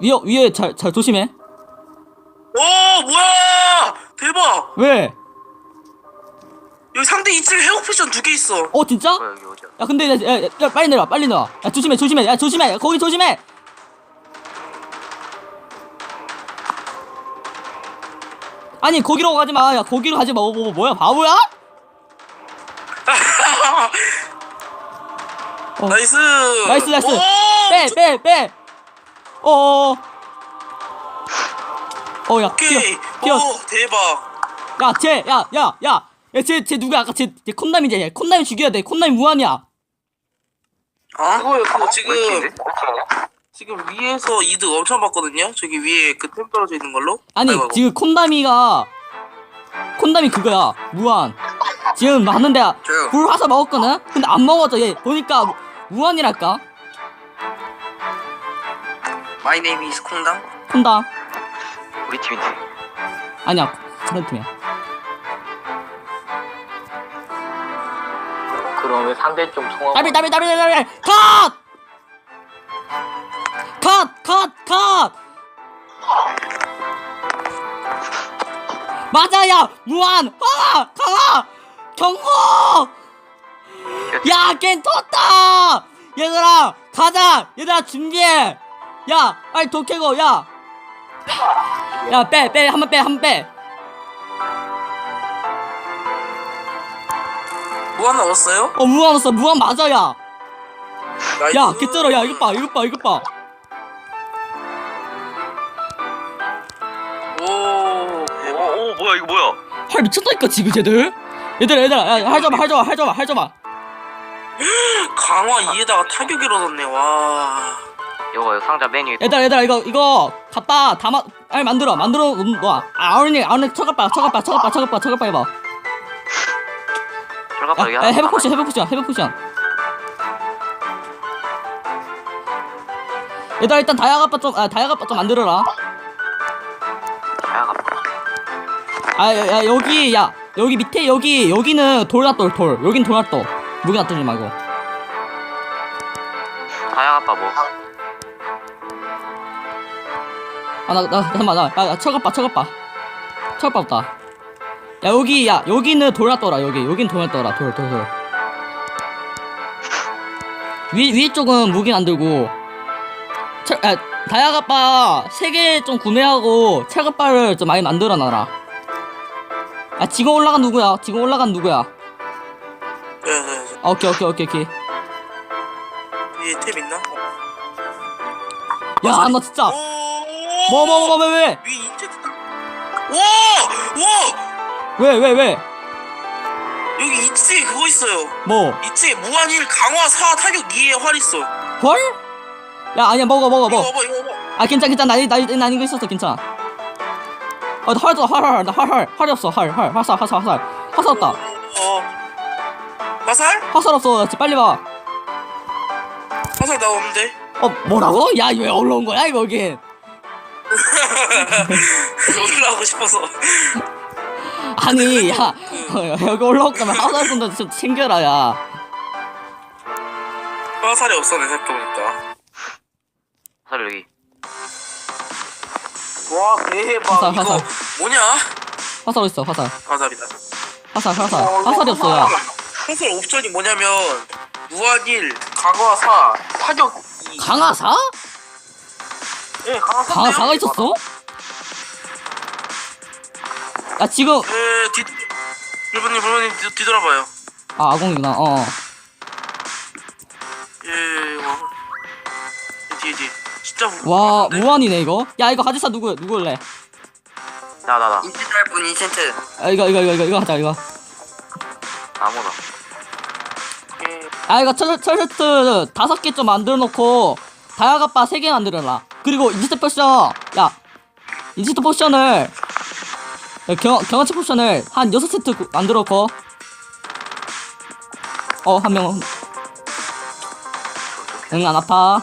위에 위에 잘 잘 조심해. 오 뭐야 대박 왜? 여기 상대 2층 헤어 포션 두 개 있어 어 진짜? 뭐야 여기 어디야? 야 근데 야, 야, 야 빨리 내려 빨리 내려. 야 조심해 조심해 야 조심해 거기 조심해. 아니 거기로 가지 마. 야 거기로 가지 마. 뭐, 뭐 뭐야 바보야? 어. 나이스 나이스 나이스. 오! 빼 빼 빼. 어. 어야 오케이 뛰어 뛰어. 오 대박 야, 쟤, 야, 야, 야, 야, 쟤, 쟤 누구야? 아까 쟤, 쟤 콘남이지? 얘 콘남이 죽여야 돼. 콘남이 무한이야. 어? 그거요 그거 지금 왜 지금 위에서 이득 엄청 봤거든요 저기 위에 그 템 떨어져 있는 걸로 아니, 아이고, 아이고. 지금 콘남이가, 콘남이 그거야. 무한. 지금 봤는데, 저요. 불 화사 먹었거든? 근데 안 먹었어. 얘, 보니까 무- 무한이랄까? 마이 네임 이스 콩당 콘담. 우리 팀인데. 아니야, 다른 팀이야. 그럼 왜 상대 좀 통화? 따빌, 따빌, 따빌, 따빌, 컷! 컷! 컷! 컷! 맞아, 야! 무한! 아! 가! 경고! 야, 걘 텄다! 얘들아, 가자! 얘들아, 준비해! 야, 빨리 독 캐고, 야! 야, 빼, 빼, 한번 빼, 한번 빼! 뭐 하나 넣었어요? 어, 무한 왔어, 무한 맞아, 야! 나이스 야, 개쩔어, 야, 이것 봐, 이것 봐, 이것 봐! 오 오, 오 뭐야 이거 뭐야? 활 미쳤다니까, 지금 쟤들? 얘들아, 얘들아, 야, 할 줘봐, 할 줘봐, 할 줘봐, 할 줘봐! 강화 2에다가 타격 일어났네 와 이거 상자 메뉴. 얘들아, 얘들아, 이거, 이거, 갖다, 담아, 아니, 만들어, 만들어, 놓아. 아, 아우니, 아우니, 쳐가봐, 쳐가봐, 쳐가봐, 쳐가봐, 쳐가봐 해봐. 들어가 야, 봐. 야, 회복 포션, 회복 포션, 회복 포션. 얘들아, 일단 다이아가빠 좀, 아, 다이아가빠 좀 만들어라. 다야가. 아, 야, 야, 여기, 야, 여기 밑에, 여기, 여기는 돌놔돌, 돌. 여긴 돌놔돌. 무기 놔두지 말고. 다야가 뭐? 아, 나, 나, 잠깐만, 나, 야, 야, 쳐가빠, 쳐가빠. 쳐가빠 없다. 야, 여기, 야, 여기는 돌놔돌아, 여기. 여긴 돌놔돌아, 돌, 돌, 돌. 위, 위 쪽은 무기 안 들고. 철, 야, 다이아가빠 세개 좀 구매하고 철갑바를 좀 많이 만들어 놔라. 아, 지금 올라간 누구야? 지금 올라간 누구야? 야야야 아, 오케이, 오케이, 오케이, 오케이. 템 있나? 야, 너 진짜. 오 뭐, 뭐, 뭐, 왜, 왜? 위에 인젝트 와와. 왜, 왜, 왜? 여기 2층에 그거 있어요. 뭐? 2층에 무한일 강화 4 타격 2에 활 있어. 헐? 야, 아니야, 먹어, 먹어, 이거 먹어. 봐봐 이거 봐봐 아 괜찮아 괜찮아. 나, 나, 나 이거 있었어 괜찮아. 아, 나 활도 활활 나 활 활. 활이 없어 활 활. 화살 화살 화살. 화살 없다. 어. 화살? 화살 없어. 나 빨리 와어 화살 나 없는데? 뭐라고? 야 이거 왜 올라온 거야 이거 여긴 올라가고 싶어서. 아니 야 어, 여기 올라올 거면 화살 좀, 좀 챙겨라 야. 화살이 없었네 생각해보니까. 사실 여기. 와 대박. 화살, 이거 화살. 뭐냐? 화살 어딨어 화살? 화살이다. 화살 화살. 화살이 없어 야 화살. 옵션이 뭐냐면 무한일 강화 4 타격 2 강화사? 예 강화 4 강화사가 있었어? 야 지금 예 뒤... 불분님 불분님 뒤, 뒤돌아봐요 아 아공이구나 어 예 와. 뒤에 뒤에 진짜 와? 무한이네 이거 야 이거 가지사 누구 누구래 나 나 나. 인센트 할분 인센트 아 이거 이거 이거 이거 이거 하자 이거 아무나. 예. 아 이거 철, 철세트 다섯 개 좀 만들어 놓고 다이아가빠 세 개 만들어라 그리고 인스트 포션. 야 인스트 포션을 경, 경험치 포션을 한 여섯 세트 구- 만들어 놓고 어 한 명. 응안 아파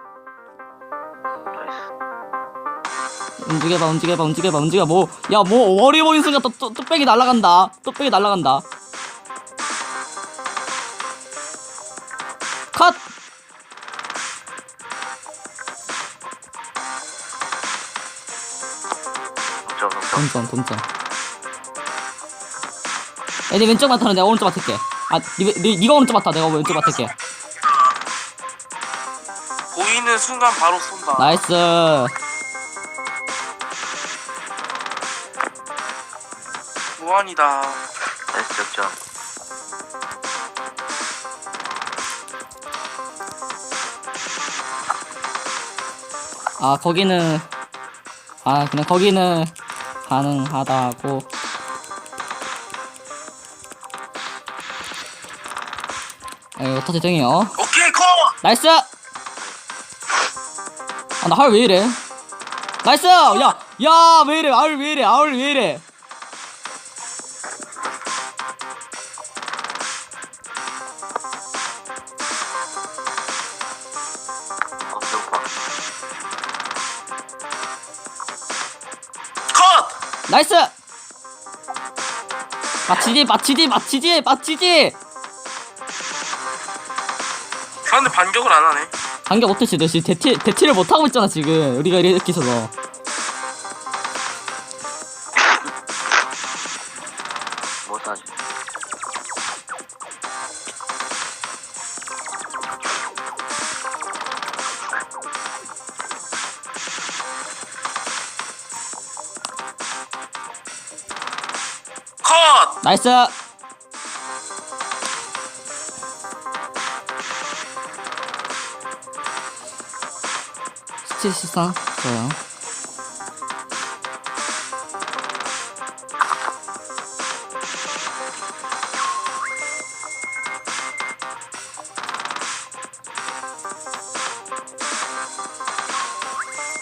움직여봐 움직여봐 움직여봐 움직여 뭐 야 뭐 머리 보인 순간 또, 또 뚝배기 날라간다. 뚝배기 날라간다. 컷! 동점 동점. 애니 왼쪽 맡아는 내가 오른쪽 맡을게. 아 니, 니, 니가 오른쪽 맡아. 내가 왼쪽 맡을게. 보이는 순간 바로 쏜다. 나이스 무한이다. 나이스 적점. 아 거기는 아 그냥 거기는 가능하다고. 에이 어터 죄송해요. 오케이 컷 나이스! 아나 하울 왜 이래? 나이스! 야야 왜 이래? 아울 왜 이래? 아울 왜 이래 나이스! 맞히지 맞히지 맞히지 맞히지! 아 근데 반격을 안 하네. 반격 못했지 너 지금 대티, 대티를 못하고 있잖아 지금. 우리가 이렇게 있어서 나이스. 스틸 시상 좋아요.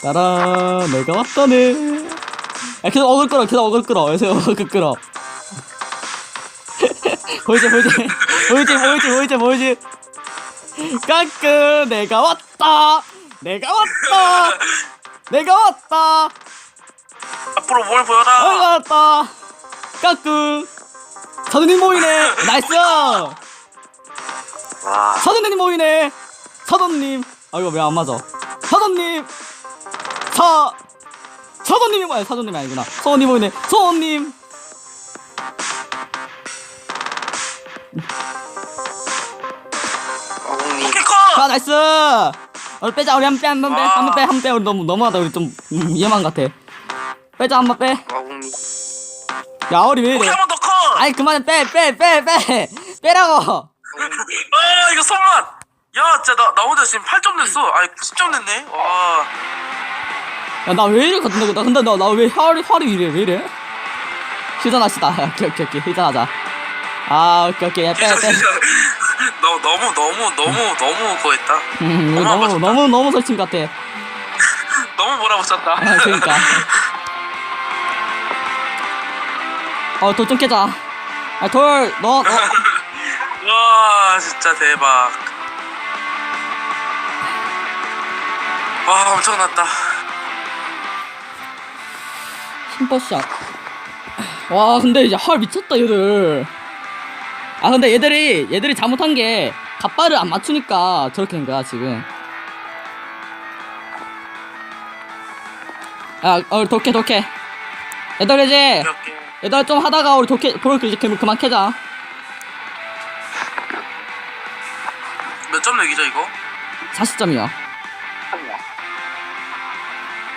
따라 내가 왔다네. 야 계속 어글 끌어 계속 어글 끌어. 계속 어글 끌어 보이지 보이지 보이지 보이지 보이지 보이지 까끄 내가 왔다. 내가 왔다. 내가 왔다. 앞으로 뭘 보여라. 내가 왔다 까끄 서든님 모이네. 나이스. 와. 서든님 모이네. 서든님. 아 이거 왜 안 맞아? 서든님. 서. 서든님이 뭐야? 서든님이 아니구나. 서든님 모이네. 서든님 아 나이스! 우리 빼자. 우리 한 빼 한 번 빼 한 번 빼 한 번 빼. 우리 너무 너무하다. 우리 좀 음, 위험한 것 같아. 빼자 한 번 빼 야 와공리 우리 왜 오케이 이래 한번 더 컷! 아니 그만해. 빼 빼 빼 빼. 빼라고! 아 이거 손맛 야 진짜 나, 나 혼자 지금 8점 냈어. 아니 10점 냈네? 와. 야 나 왜 이래 같은데 나 근데 나 나 왜 활이 활이 이래 왜 이래? 휴전합시다. 오케이 오케이 오케이. 휴전하자. 아 오케이 오케이. 진짜 야빼빼. 진짜 너, 너무 너무 너무 너무 그거 했다. 음, 너무 너무. 너무 너무 설친 것 같아. 너무 몰아붙였다. 아 그러니까. 어 돌 좀 깨자. 아돌너너. 와 진짜 대박. 와 엄청났다. 힘버샷. 와 근데 이제 헐 미쳤다 얘들 아 근데 얘들이 얘들이 잘못한 게 갑바를 안 맞추니까 저렇게 된 거야 지금. 야어 독해 독해. 얘들 이제 얘들 좀 하다가 우리 독해 돌 이제 그만 그만 캐자. 몇 점 내기죠 이거? 40점이야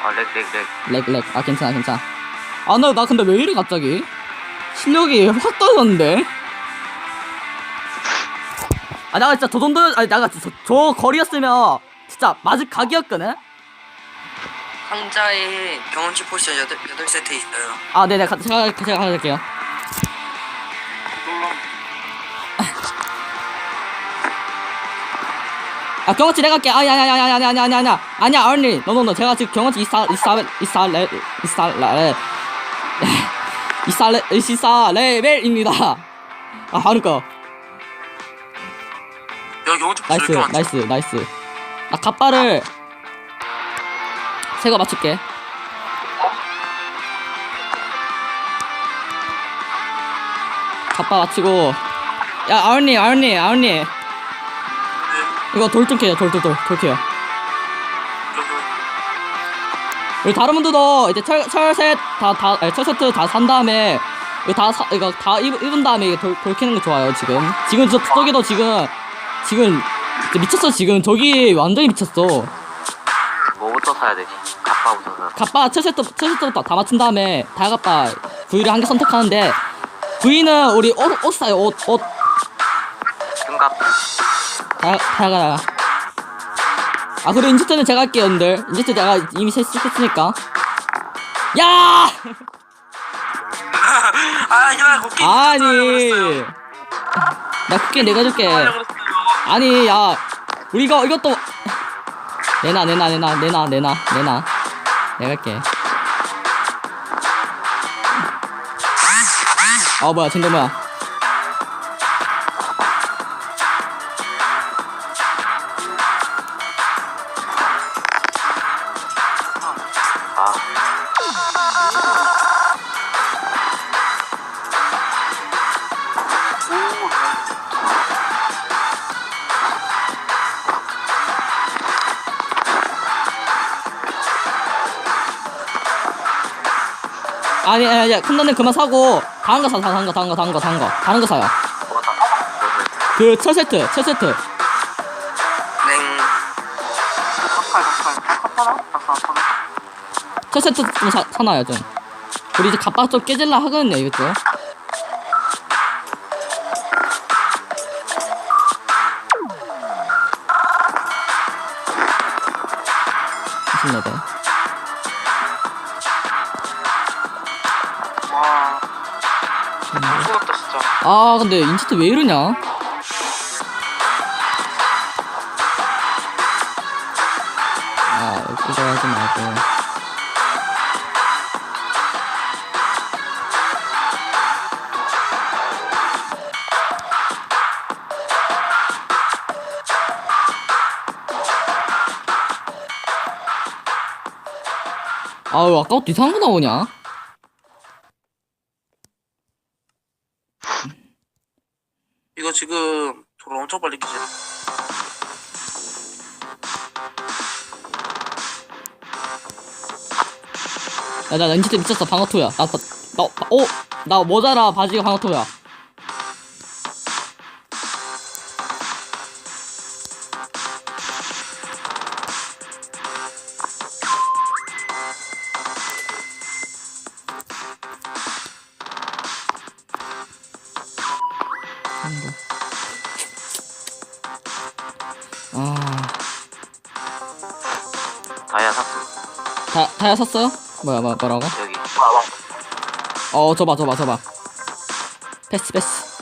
아, 렉, 렉, 렉. 렉 렉. 아 괜찮아 괜찮아. 아나나 근데 왜 이래 갑자기? 실력이 확 떨어졌는데 아 내가 진짜 저 정도 아니 내가 저, 저 거리였으면 진짜 맞을 각이었거든? 상자에 경험치 포션 8, 8세트 있어요. 아 네네. 가- 제가 제가 가져갈게요. 아 경험치 내가 할게. 아니 아니 아니 아니 아니 아니 아니 아니 아니야 얼니. 너너너 제가 지금 경험치 이사 이사 이사 레 이사 레 이사 레 이사 레벨입니다. 아 하니 경험치 벌써 나이스 이렇게? 나이스 나이스. 나 갑바를 새거 맞출게. 갑바 맞추고. 야 아울니 아울니 네, 이거 돌 좀 캐요 돌 돌돌 돌 캐요. 우리 다른 분들도 이제 철, 철셋 다, 다, 아니, 철세트 다 산 다음에 이거 다 사, 이거 다 입, 입은 다음에 이거 돌, 돌 캐는 게 좋아요 지금. 지금 저 저기도 지금 지금 진짜 미쳤어 지금. 저기 완전히 미쳤어. 뭐부터 사야 되지? 갑바부터 사. 갑바 철세트 철세트부터 다 맞춘 다음에 다갑바. V를 한 개 선택하는데 V는 우리 옷, 옷 사요 옷옷. 흉갑. 다, 다가 아 그리고 인제트는 제가 할게요 여러분들. 인제트 내가 이미 실수했으니까. 야! 아 이거 곡괭이 아니. 나 쿠키 내가 줄게 아니 야 우리 이거 이것도 내놔 내놔 내놔 내놔 내놔 내놔. 내가 할게. 아 뭐야 진도 뭐야 아니 아니 아니 큰 돈은 그만 사고 다른 거 사 다른 거 다른 거 다른 거 다른 거 다른 거 사요. 그 철 세트 철 세트 냉. 철 세트 좀 사, 사놔요 좀 우리 이제 갑박 좀 깨질라 하거든요 이것도 아 근데 인치트 왜 이러냐? 아 이거 하지 말고. 아유 아까부터 이상한 거 나오냐 이거 지금 돌 엄청 빨리 끼지 야, 나, 나 진짜 미쳤어, 방어토야. 나, 나, 나, 어? 나 모자라 바지가 방어토야. 다, 다야 샀어요? 뭐야, 뭐, 뭐라고? 여기. 어, 줘봐, 줘봐, 줘봐. 패스, 패스.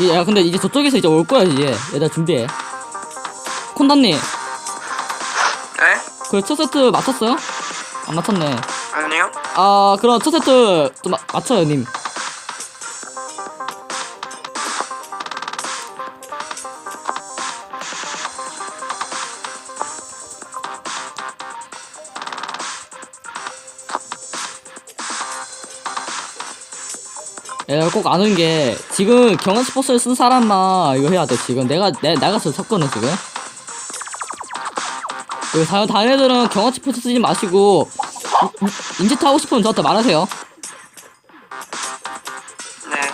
이- 야, 근데 이제 저쪽에서 이제 올 거야, 이제. 얘들아, 준비해. 콘단님, 네? 그 첫 세트 맞췄어요? 안 맞췄네. 아니요 아, 그럼 첫 세트 좀 마, 맞춰요, 님. 꼭 아는 게, 지금 경원 스포츠를 쓴 사람만 이거 해야 돼, 지금. 내가, 내, 나가서 쳤거든, 지금. 그, 다른, 다른 애들은 경원 스포츠 쓰지 마시고, 인지트 하고 싶으면 저한테 말하세요. 네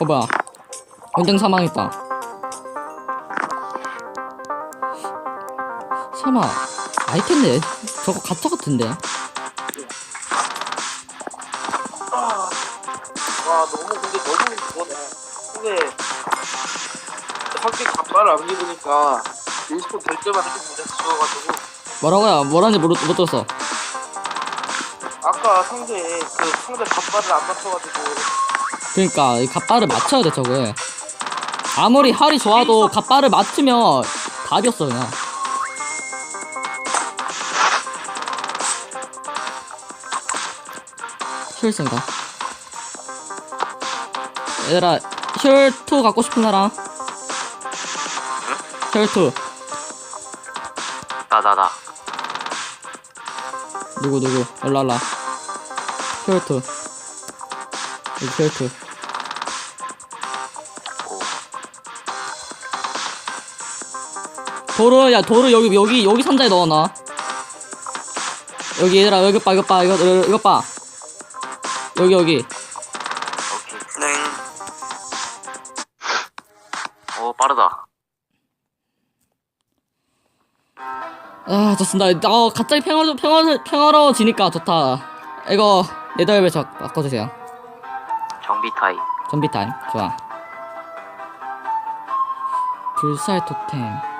어 뭐야 원장 사망했다 설마 아이템네 저거 가짜 같은데? 아, 와 너무 근데 너무 그거네. 근데 상대 갑발을 안 입으니까 일스폰 될 때마다 좀 문제 죽어가지고. 뭐라고요? 뭐라는지 모르, 못 들었어. 아까 상대 그 상대 갑발을 안 맞춰가지고. 그러니까 이 갓바를 맞춰야 돼 저게 아무리 할이 좋아도 갓바를 맞추면 답이었어 그냥 힐생가? 얘들아 힐2 갖고 싶은 사람? 힐2 나, 나, 나. 누구 누구? 일로 와라 힐2 여기 힐2 도르 야 도르 여기 여기 여기 상자에 넣어놔 여기 얘들아 여기 봐 이거 봐 이거 이거, 이거 봐. 여기 여기. 오, 빠르다. 아 좋습니다. 어 갑자기 평화 평화 평화로워지니까 좋다. 이거 네덜벨 저 바꿔주세요. 정비 타입. 좀비 타임. 좋아. 불살 토템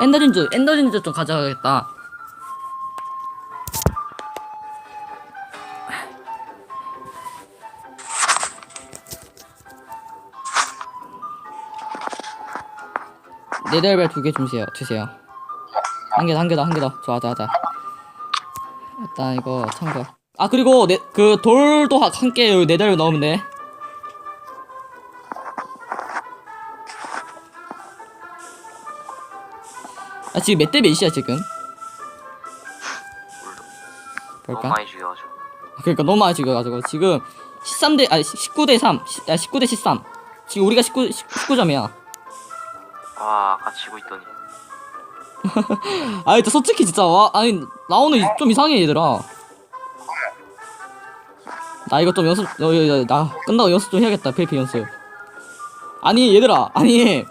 엔더진주 엔더진주 좀 가져가겠다. 네덜벨 두개 주세요 주세요. 한개더한개더한개더 좋아 좋아 좋아. 일단 이거 참고 아 그리고 네, 그 돌도 하- 함께 네덜벨 넣으면 돼 아 지금 몇 대 몇이야 지금? 너무 볼까? 많이 죽여가지고. 그러니까 너무 많이 죽여가지고 지금 13대 아니 19대 3 시, 아 19대 13 지금 우리가 19 19점이야 와, 아까 지고 있더니. 아니 저 솔직히 진짜 와 아니 나 오늘 좀 이상해 얘들아 나 이거 좀 연습 어, 어, 어, 나 끝나고 연습 좀 해야겠다 페이피 연습 아니 얘들아 아니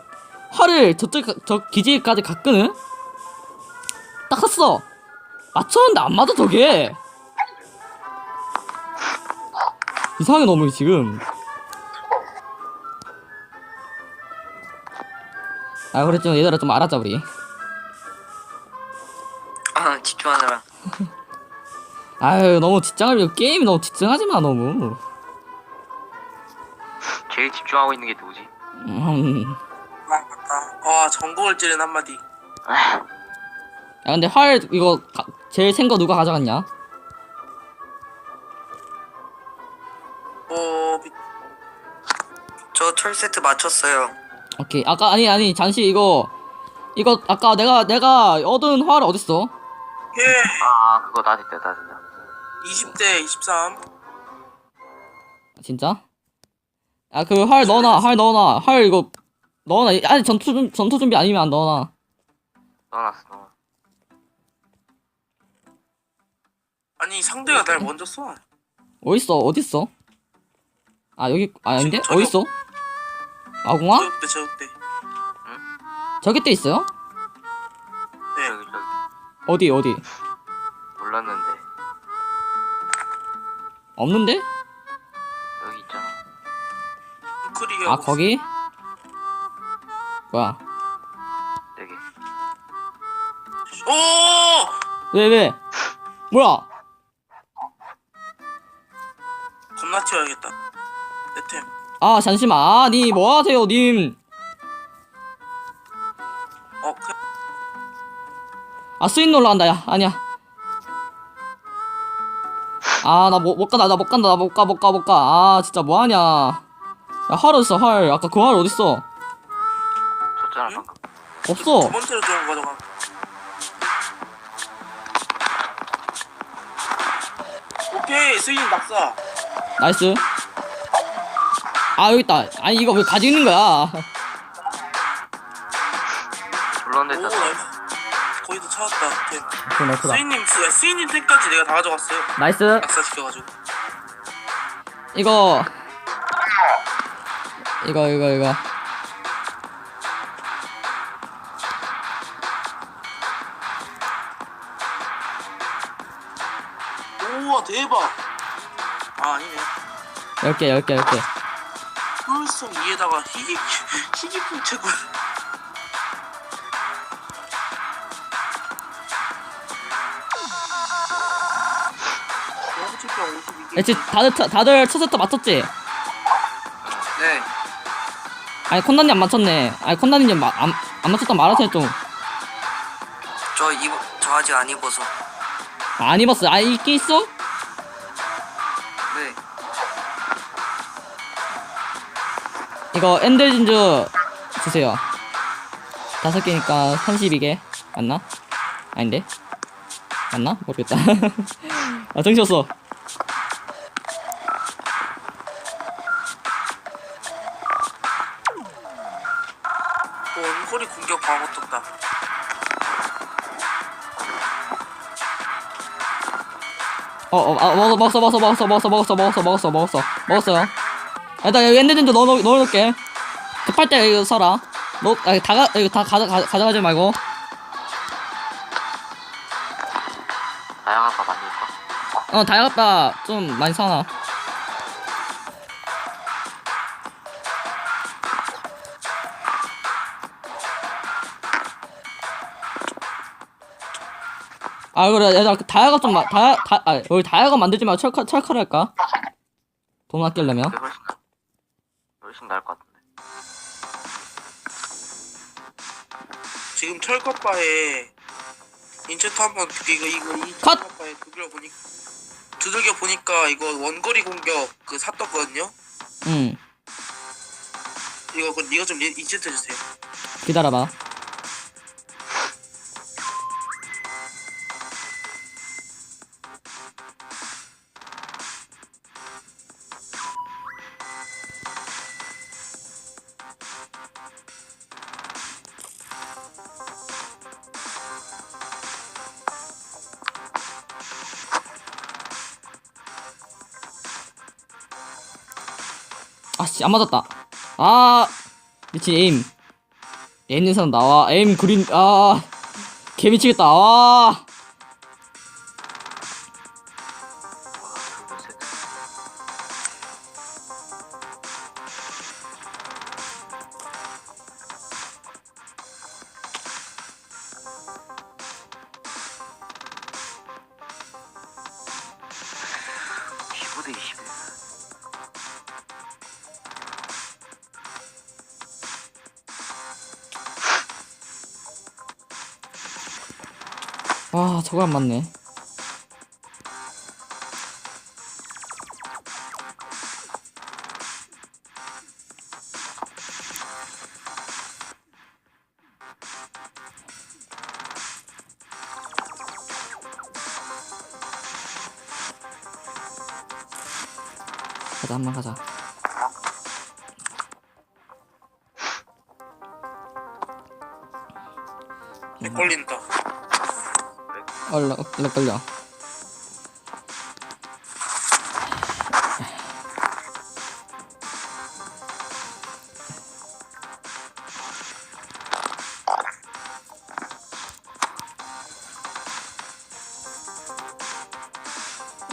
활을 저쪽 가- 저 기지까지 갔거 든딱 갔어 맞췄는데 안 맞아 저게 이상해 너무 지금 아 그래 좀 얘들아 좀 알아자 우리 아 집중하느라. 아유 너무 집중하면 게임이 너무 집중하지 마 너무 제일 집중하고 있는 게 누구지? 음. 아 맞다. 와 전국을 찌른 한마디. 야 근데 활 이거 가, 제일 센 거 누가 가져갔냐? 어 미- 저철 세트 맞췄어요. 오케이 아까 아니 아니 잠시 이거 이거 아까 내가 내가 얻은 활 어딨어? 예. 아, 그거 나 됐다, 나 됐다. 20대 23. 진짜? 아 그 활 넣어놔 활 넣어놔 활 이거 넣어놔 아니 전투 준- 전투 준비 아니면 안 넣어놔 넣어놨어, 넣어. 아니 상대가 날 먼저 쏴. 어딨어 어딨어? 아 여기 아 아닌데 저기- 어딨어? 아궁아? 저역대 저역대. 저기 때 있어요? 네. 저기, 저기. 어디 어디? 몰랐는데. 없는데? 여기 있잖아. 웅크리게. 아 거기? 뭐야? 네 개. 오. 왜 왜? 뭐야? 아 잠시만 아니 뭐하세요 님? 어 그, 아 스윈 올라간다 야 아니야 아 나 못 간다 나 못 간다 나 못 가 못 가 못 가 아 진짜 뭐하냐 야 활 어딨어 활 아까 그 활 어딨어 줬잖아, 응? 방금. 없어 두 번째로 들어간 가져가. 오케이 스윙 낙사. 나이스 아 여기 있다 아니 이거 왜 가지고 있는 거야 오 불렀는데 다 나이스. 거의 다 찾았다. 템. 그럼 나이스다 스윙님 야 스윙님 템까지 내가 다 가져갔어요. 나이스 낙사 시켜가지고. 이거 이거 이거 이거 우와 대박 아 아니네 10개 10개 10개 2에다가 희귀 희귀품 채굴 영주병 52개 야, 지 다들 차- 다들 첫 세트 맞췄지? 네. 아니 콘단이 안 맞췄네 아니 콘단이 좀안안 맞췄다 말하세요 좀 저 입, 저 아직 안 입어서. 아, 안 입었어 아 입게 있어? 이거 엔들 진주 주세요 다섯 개니까 32개 맞나? 아닌데? 맞나? 모르겠다 아 정신 없어 원거리 공격 방어 떴다 어 어 아, 먹었어 먹었어 먹었어 먹었어 먹었어 먹었어 먹었어 먹었어 먹었어요 일단 여기 엔들 진주 넣어 넣어놓을게. 급할 때 이거 써라. 너 아니 다가 이거 다 가져 가, 가져가지 말고. 다양한 거 만들까? 어 다이아갑다. 좀 많이 사나 아 그래. 얘들아 그 다이아갑 좀 마, 다이아 다, 아 우리 다이아갑 만들지 말고 철카 철카를 할까? 돈 아끼려면? 그게 훨씬 나- 나을 것 같은데 지금 철컵바에 인체트 한번 이거 이거 이 컷! 철컵바에 두들겨 보니까 두들겨 보니까 이거 원거리 공격 그 샀었거든요. 응 이거 그 이거 좀 인- 인체트 해주세요. 기다려봐 씨 안 맞았다. 아 미친 에임. 에임 있는 사람 나와. 에임 그린 아 개 미치겠다. 아 저거 안 맞네. 가자 한번 가자 얼려 얼려 걸려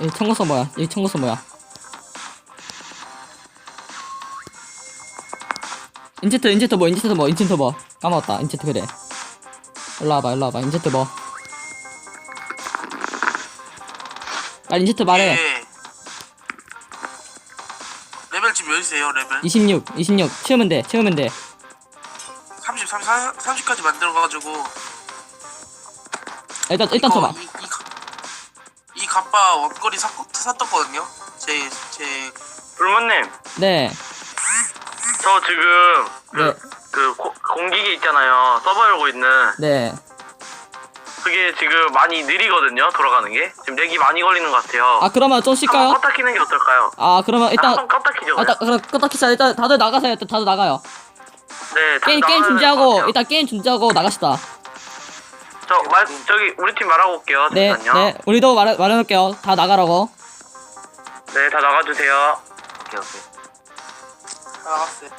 이 청구서 뭐야? 이 청구서 뭐야? 인체트 인체트 뭐 인체트 뭐 인체트 뭐. 까먹었다. 인체트 그래. 일로 와봐 일로 와봐. 인체트 뭐 빨리 인체트 말해 예. 레벨 지금 몇이세요 레벨? 26 26 치우면 돼 치우면 돼 30, 30, 30까지 만들어가지고 일단 일단 쳐봐 이, 이, 가- 이 갑바 원거리 샀, 샀었거든요 제, 제 불모님, 네 저 지금 그, 네. 그 고- 공기계 있잖아요. 서버 열고 있는 네. 그게 지금 많이 느리거든요. 돌아가는 게 지금 렉이 많이 걸리는 것 같아요. 아 그러면 좀 쉴까요? 껐다 키는 게 어떨까요? 아 그러면 일단 한번 껐다 키죠. 아, 일단 그럼 껐다 키자 일단 다들 나가세요 일단 다들 나가요 네, 다 게임 게임 나가야 될것 준비하고 같아요. 일단 게임 준비하고 나가시다 저 말, 저기 우리 팀 말하고 올게요. 네 잠시만요. 네 우리도 말해 말해놓을게요 다 나가라고 네, 다 나가주세요. 오케이, 오케이. 나갔어요